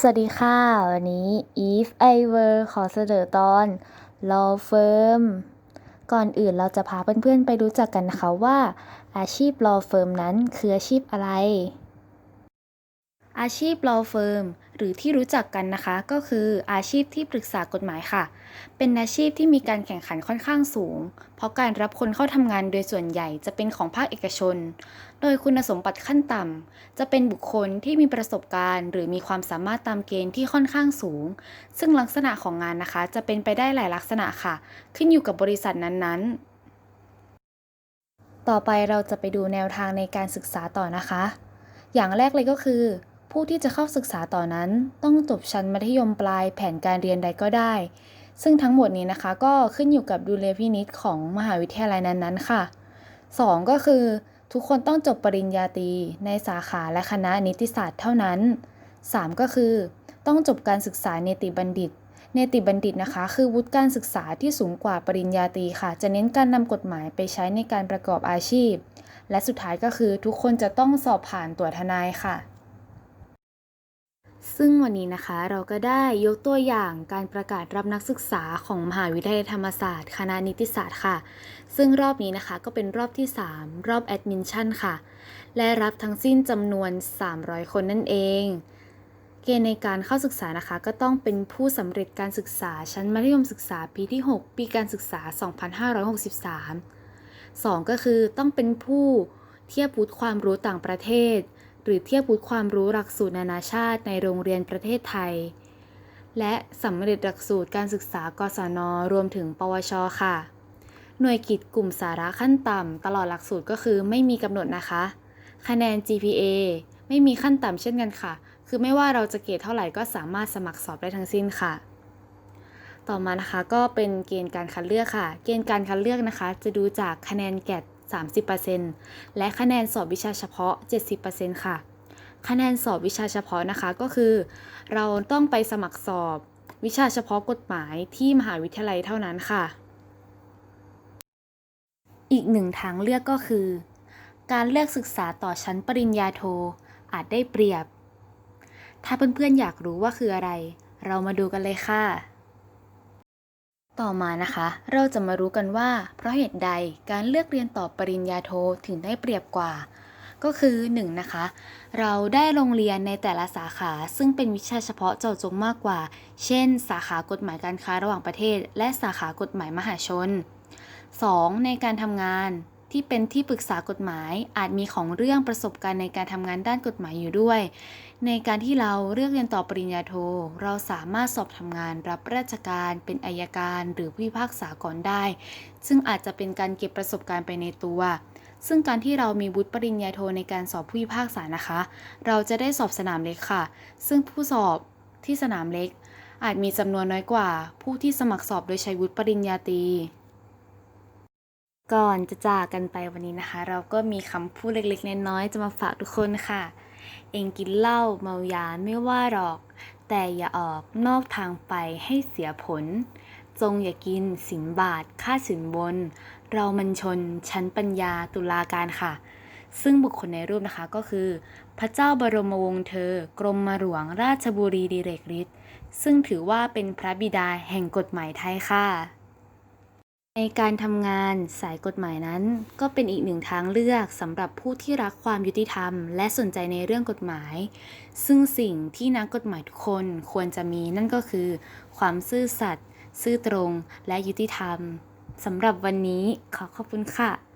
สวัสดีค่ะ วันนี้ If I Were ขอเสนอตอน Law Firm ก่อนอื่นเราจะพาเพื่อนๆไปรู้จักกันนะคะว่า อาชีพ Law Firm นั้นคืออาชีพอะไร อาชีพ Law Firm หรือที่รู้จักกันนะคะ ก็คืออาชีพที่ปรึกษากฎหมายค่ะ เป็นอาชีพที่มีการแข่งขันค่อนข้างสูง เพราะการรับคนเข้าทำงานโดยส่วนใหญ่จะเป็นของภาคเอกชน โดยคุณสมบัติขั้นต่ำจะเป็นบุคคลที่มีประสบการณ์ หรือมีความสามารถตามเกณฑ์ที่ค่อนข้างสูง ซึ่งลักษณะของงานนะคะ จะเป็นไปได้หลายลักษณะค่ะ ขึ้นอยู่กับบริษัทนั้นๆต่อไปเราจะไปดูแนวทางในการศึกษาต่อนะคะ อย่างแรกเลยก็คือ ผู้ที่จะเข้าศึกษาต่อนั้น ต้องจบชั้นมัธยมปลายแผนการเรียนใดก็ได้ ซึ่งทั้งหมดนี้นะคะ ก็ขึ้นอยู่กับดุลยพินิจของมหาวิทยาลัยนั้นๆ ค่ะ 2 ก็คือ ทุกคนต้องจบปริญญาตรีในสาขาและคณะนิติศาสตร์เท่านั้น 3 ก็คือ ต้องจบการศึกษาเนติบัณฑิต เนติบัณฑิตนะคะ คือวุฒิการศึกษาที่สูงกว่าปริญญาตรีค่ะ จะเน้นการนำกฎหมายไปใช้ในการประกอบอาชีพ และสุดท้ายก็คือทุกคนจะต้องสอบผ่านตัวทนายค่ะ ซึ่งวันนี้นะคะเราก็ได้ยกตัวอย่างการประกาศรับนักศึกษาของมหาวิทยาลัยธรรมศาสตร์คณะนิติศาสตร์ค่ะ ซึ่งรอบนี้นะคะก็เป็นรอบที่ 3 รอบแอดมินชั่นค่ะ และรับทั้งสิ้นจำนวน 300 คนนั่นเอง เกณฑ์ในการเข้าศึกษานะคะ ก็ต้องเป็นผู้สำเร็จการศึกษาชั้นมัธยมศึกษาปีที่ 6 ปีการศึกษา 2563 2 ก็คือต้องเป็นผู้เทียบวุฒิความรู้ต่างประเทศ หรือเทียบวุฒิความรู้หลักสูตรนานาชาติในโรงเรียนประเทศไทย และสำเร็จหลักสูตรการศึกษากศน รวมถึง ปวช ค่ะ หน่วยกิจกลุ่มสาระขั้นต่ำตลอดหลักสูตรก็คือไม่มีกำหนดนะคะ คะแนน GPA ไม่มีขั้นต่ำเช่นกันค่ะ คือไม่ว่าเราจะเกรดเท่าไหร่ก็สามารถสมัครสอบได้ทั้งสิ้นค่ะ ต่อมานะคะก็เป็นเกณฑ์การคัดเลือกค่ะ เกณฑ์การคัดเลือกนะคะ จะดูจากคะแนนแกด 30%และคะแนนสอบวิชาเฉพาะ 70%ค่ะ คะแนนสอบวิชาเฉพาะนะคะก็คือ เราต้องไปสมัครสอบวิชาเฉพาะกฎหมายที่มหาวิทยาลัยเท่านั้นค่ะ อีกหนึ่งทางเลือกก็คือ การเลือกศึกษาต่อชั้นปริญญาโทอาจได้เปรียบ ถ้าเพื่อนๆอยากรู้ว่าคืออะไร เรามาดูกันเลยค่ะ ต่อมานะคะ เราจะมารู้กันว่า เพราะเหตุใดการเลือกเรียนต่อปริญญาโทถึงได้เปรียบกว่า ก็คือ 1. นะคะ เราได้โรงเรียนในแต่ละสาขาซึ่งเป็นวิชาเฉพาะเจาะจงมากกว่า เช่น สาขากฎหมายการค้าระหว่างประเทศ และสาขากฎหมายมหาชน 2. ในการทำงาน ที่เป็นที่ปรึกษากฎหมาย อาจมีของเรื่องประสบการณ์ในการทำงานด้านกฎหมายอยู่ด้วย ในการที่เราเลือกเรียนต่อปริญญาโท เราสามารถสอบทำงานรับราชการเป็นอายการหรือผู้พิพากษาก่อนได้ ซึ่งอาจจะเป็นการเก็บประสบการณ์ไปในตัว ซึ่งการที่เรามีวุฒิปริญญาโทในการสอบผู้พิพากษานะคะ เราจะได้สอบสนามเล็กค่ะ ซึ่งผู้สอบที่สนามเล็ก อาจมีจำนวนน้อยกว่า ผู้ที่สมัครสอบโดยใช้วุฒิปริญญาตรี ก่อนจะจากกันไปวันนี้นะคะ เราก็มีคำพูดเล็กๆน้อยๆจะมาฝากทุกคนค่ะ เองกินเหล้าเมายาไม่ว่าหรอก แต่อย่าออกนอกทางไปให้เสียผล จงอย่ากินสินบาทค่าสินบน เรามันชนชั้นปัญญาตุลาการค่ะ ซึ่งบุคคลในรูปนะคะก็คือ พระเจ้าบรมวงศ์เธอ กรมมาหลวงราชบุรีดิเรกฤทธิ์ซึ่งถือว่าเป็นพระบิดาแห่งกฎหมายไทยค่ะ ในการทำงานสายกฎหมายนั้น ก็เป็นอีกหนึ่งทางเลือกสำหรับผู้ที่รักความยุติธรรม และสนใจในเรื่องกฎหมาย ซึ่งสิ่งที่นักกฎหมายทุกคนควรจะมีนั่นก็คือ ความซื่อสัตย์ซื่อตรงและยุติธรรมสำหรับวันนี้ขอขอบคุณค่ะ